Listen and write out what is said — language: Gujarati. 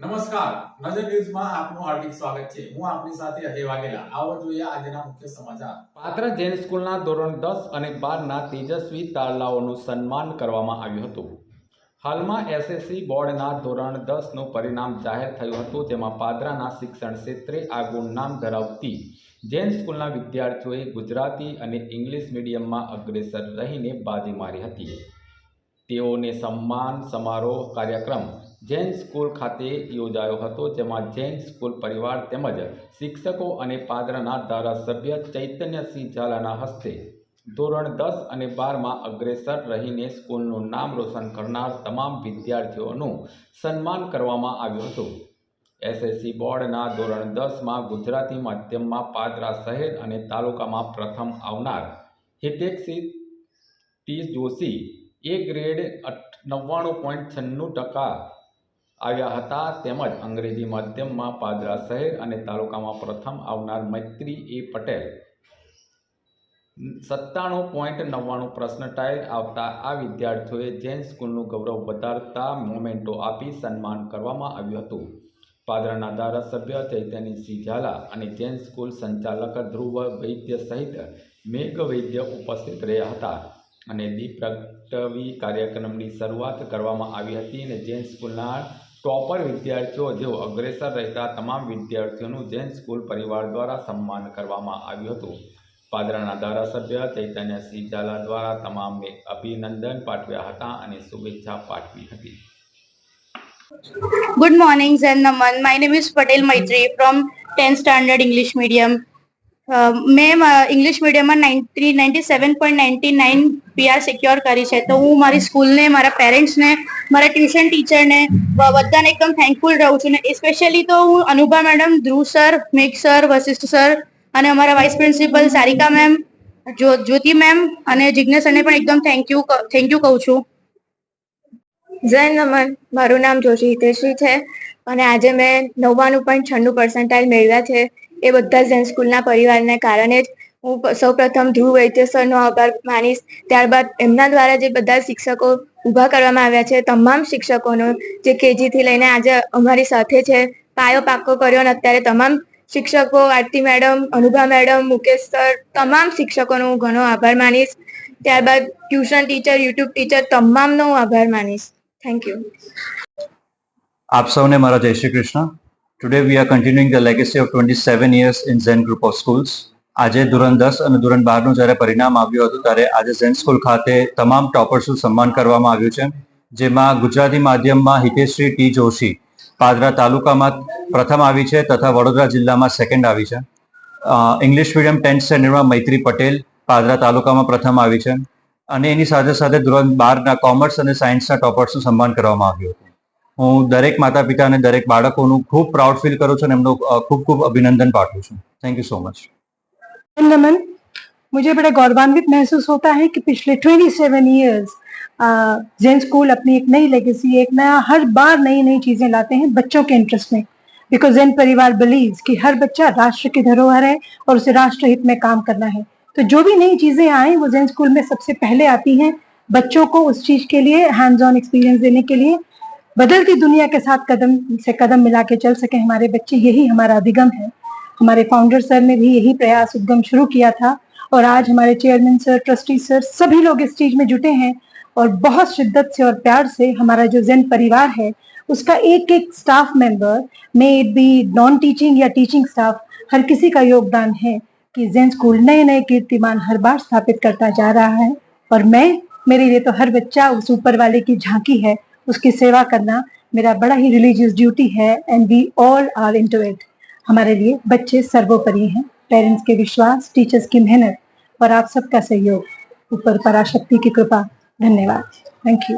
નમસ્કાર. નજર ન્યૂઝમાં આપનું હાર્દિક સ્વાગત છે. હું આપની સાથે અજય વાઘેલા. આવો જોઈએ આજના મુખ્ય સમાચાર. પાત્ર જૈન સ્કૂલના ધોરણ દસ અને બારના તેજસ્વી તારલાઓનું સન્માન કરવામાં આવ્યું હતું. હાલમાં એસએસસી બોર્ડના ધોરણ દસનું પરિણામ જાહેર થયું હતું, જેમાં પાદરાના શિક્ષણ ક્ષેત્રે આગવું નામ ધરાવતી જૈન સ્કૂલના વિદ્યાર્થીઓએ ગુજરાતી અને ઇંગ્લિશ મીડિયમમાં અગ્રેસર રહીને બાજી મારી હતી. તેઓને સન્માન સમારોહ કાર્યક્રમ જૈન સ્કૂલ ખાતે યોજાયો હતો, જેમાં જૈન સ્કૂલ પરિવાર તેમજ શિક્ષકો અને પાદરાના ધારાસભ્ય ચૈતન્યસિંહ ઝાલાના હસ્તે ધોરણ દસ અને બારમાં અગ્રેસર રહીને સ્કૂલનું નામ રોશન કરનાર તમામ વિદ્યાર્થીઓનું સન્માન કરવામાં આવ્યું હતું. એસએસસી બોર્ડના ધોરણ દસમાં ગુજરાતી માધ્યમમાં પાદરા શહેર અને તાલુકામાં પ્રથમ આવનાર Hiteshi T Joshi A grade નવ્વાણું પોઈન્ટ છન્નું ટકા આવ્યા હતા તેમજ અંગ્રેજી માધ્યમમાં પાદરા શહેર અને તાલુકામાં પ્રથમ આવનાર મૈત્રી એ પટેલ. સત્તાણું પોઈન્ટ નવ્વાણું પ્રશ્ન ટાઇલ આવતા આ વિદ્યાર્થીઓએ જૈન સ્કૂલનું ગૌરવ વધારતા મોમેન્ટો આપી સન્માન કરવામાં આવ્યું હતું. પાદરાના ધારાસભ્ય ચૈતન્યસિંહ ઝાલા અને જૈન સ્કૂલ સંચાલક ધ્રુવ વૈદ્ય સહિત મેઘ વૈદ્ય ઉપસ્થિત રહ્યા હતા અને દીપ પ્રગટવી કાર્યક્રમની શરૂઆત કરવામાં આવી હતી અને જૈન સ્કૂલના ટોપર વિદ્યાર્થીઓ જેઓ અગ્રેસર રહેતા તમામ વિદ્યાર્થીઓનું જૈન સ્કૂલ પરિવાર દ્વારા સન્માન કરવામાં આવ્યું હતું. પાદરાના ધારાસભ્ય ચૈતન્યસિંહ ઝાલા દ્વારા તમામને અભિનંદન પાઠવ્યા હતા અને શુભેચ્છા પાઠવી હતી. Good morning Zen Naman my name is Patel Maitri from 10th standard English medium મેં ઇંગ્લિશ મીડિયમમાં ninety ninety seven point ninety nine PR secure કરી છે. તો હું મારી સ્કૂલને મારા પેરેન્ટ્સને મારા ટ્યુશન ટીચરને બધાને એકદમ થેન્કફુલ રહું છું ને સ્પેશિયલી તો હું Anubha madam Dhruv sir Megh sir Vashishth sir અને અમારા vice principal Sarika ma'am Jyoti ma'am અને જિજ્ઞેશ સરને પણ એકદમ થેન્ક યુ થેન્ક યુ કહું છું. જય નમન. મારું નામ જોશી હિતેશ્રી છે અને આજે મેં નવ્વાણું પોઈન્ટ છન્નું પર્સન્ટાઇલ મેળવ્યા છે. એ બધા જૈન સ્કૂલના પરિવારને કારણે જ હું સૌપ્રથમ ધ્રુવ વૈદ્ય સરનો આભાર માનીશ. ત્યારબાદ એમના દ્વારા જે બધા શિક્ષકો ઊભા કરવામાં આવ્યા છે, તમામ શિક્ષકોનો, જે કેજીથી લઈને આજે અમારી સાથે છે, પાયો પાકો કર્યો અને અત્યારે તમામ શિક્ષકો, Aarti madam, Anubha madam, Mukesh sir, તમામ શિક્ષકોનો હું ઘણો આભાર માનીશ. ત્યારબાદ ટ્યુશન ટીચર, યુટ્યુબ ટીચર, તમામનો હું આભાર માનીશ. થેન્ક યુ આપ સૌને મારા જય Shri Krishna. Today we are continuing the legacy of twenty seven years in Zen group of schools આજે ધોરણ દસ અને ધોરણ બારનું જ્યારે પરિણામ આવ્યું હતું, ત્યારે આજે ઝેન સ્કૂલ ખાતે તમામ ટોપર્સનું સન્માન કરવામાં આવ્યું છે. જેમાં ગુજરાતી માધ્યમમાં હિતેશ્રી ટી જોશી, પાદરા તાલુકામાં પ્રથમ આવી છે તથા વડોદરા જિલ્લામાં સેકન્ડ આવી છે. ઇંગ્લિશ મીડિયમ ટેન્થ સ્ટેન્ડર્ડમાં મૈત્રી પટેલ પાદરા તાલુકામાં પ્રથમ આવી છે. અને એની સાથે સાથે ધોરણ બારના કોમર્સ અને સાયન્સના ટોપર્સનું સન્માન કરવામાં આવ્યું હતું. હું દરેક માતા પિતા અને દરેક બાળકોનું ખૂબ પ્રાઉડ ફીલ કરું છું અને એમનું ખૂબ ખૂબ અભિનંદન પાઠવું છું. Thank you so much Naman, मुझे बड़ा गौरवान्वित महसूस होता है कि पिछले 27 इयर्स जैन स्कूल अपनी एक नई लेगेसी एक नया, हर बार नई नई चीज़ें लाते हैं बच्चों के इंटरेस्ट में। बिकॉज़ जैन परिवार बिलीव कि हर बच्चा राष्ट्र की धरोहर है और उसे राष्ट्र हित में काम करना है। तो जो भी नई चीज़ें आए वो जैन स्कूल में सबसे पहले आती हैं बच्चों को उस चीज़ के लिए हैंड्स ऑन एक्सपीरियंस देने के लिए। बदलती दुनिया के साथ कदम से कदम मिला के चल सके हमारे बच्चे, यही हमारा अधिगम है। हमारे फाउंडर सर ने भी यही प्रयास उद्गम शुरू किया था और आज हमारे चेयरमैन सर ट्रस्टी सर सभी लोग इस चीज़ में जुटे हैं और बहुत शिद्दत से और प्यार से हमारा जो जैन परिवार है, उसका एक एक staff member may it be non teaching या टीचिंग स्टाफ हर किसी का योगदान है कि जैन स्कूल नए नए कीर्तिमान हर बार स्थापित करता जा रहा है। और मैं, मेरे लिए तो हर बच्चा उस ऊपर वाले की झांकी है, उसकी सेवा करना मेरा बड़ा ही रिलीजियस ड्यूटी है and we all are in it हमारे लिए बच्चे सर्वोपरि हैं पेरेंट्स के विश्वास टीचर्स की मेहनत और आप सबका सहयोग ऊपर पराशक्ति की कृपा धन्यवाद थैंक यू